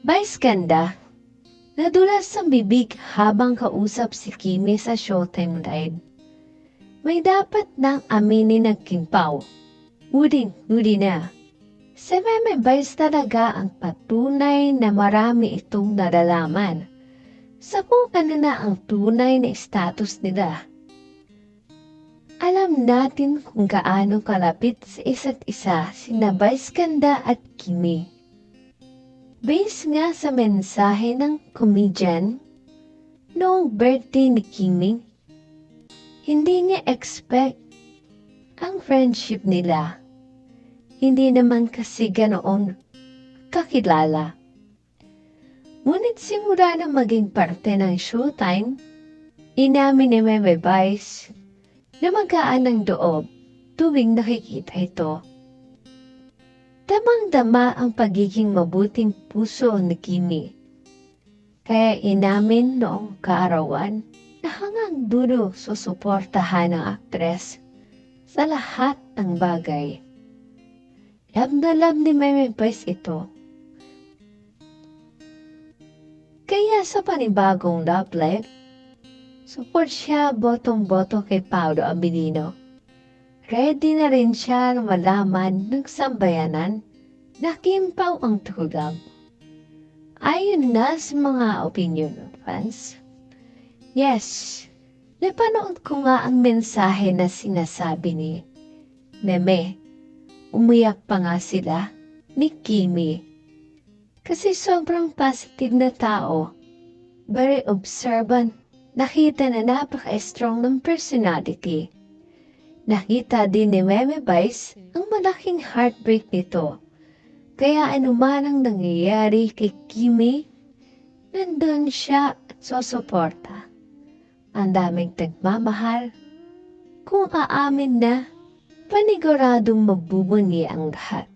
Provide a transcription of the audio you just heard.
Vice ganda. Nadulas sa bibig habang kausap si Kimi sa Showtime ride. May dapat nang aminin ng Kimpaw. Udin, udi na. Si Meme Vice talaga ang patunay na marami itong nadalaman sa kung ano na ang tunay na status nila. Alam natin kung gaano kalapit sa isa't isa sina Vice Ganda at Kimi. Base nga sa mensahe ng comedian, noong birthday ni Kimi, hindi niya expect ang friendship nila. Hindi naman kasi ganoon kakilala. Ngunit simula na maging parte ng showtime, inamin ni Meme Vice na magaan ang loob tuwing nakikita ito. Damang-dama ang pagiging mabuting puso ni Kimi. Kaya inamin noong kaarawan na hanggang dulo susuportahan ng aktres sa lahat ng bagay. Love na love ni Meme Vice ito. Kaya sa panibagong love life, support siya botong-boto kay Paolo Abilino. Ready na rin siya malaman ng sambayanan na kimpaw ang tulang. Ayon na sa mga opinion ng fans. Yes, napanood ko nga ang mensahe na sinasabi ni Meme. Umiyak pa nga sila ni Kimi. Kasi sobrang positive na tao. Very observant. Nakita na napaka-strong ng personality. Nakita din ni Meme Vice ang malaking heartbreak nito. Kaya anuman ang nangyayari kay Kimi, nandun siya at susuporta. Ang daming nagmamahal. Kung aamin na, paniguradong magbubunyi ang lahat.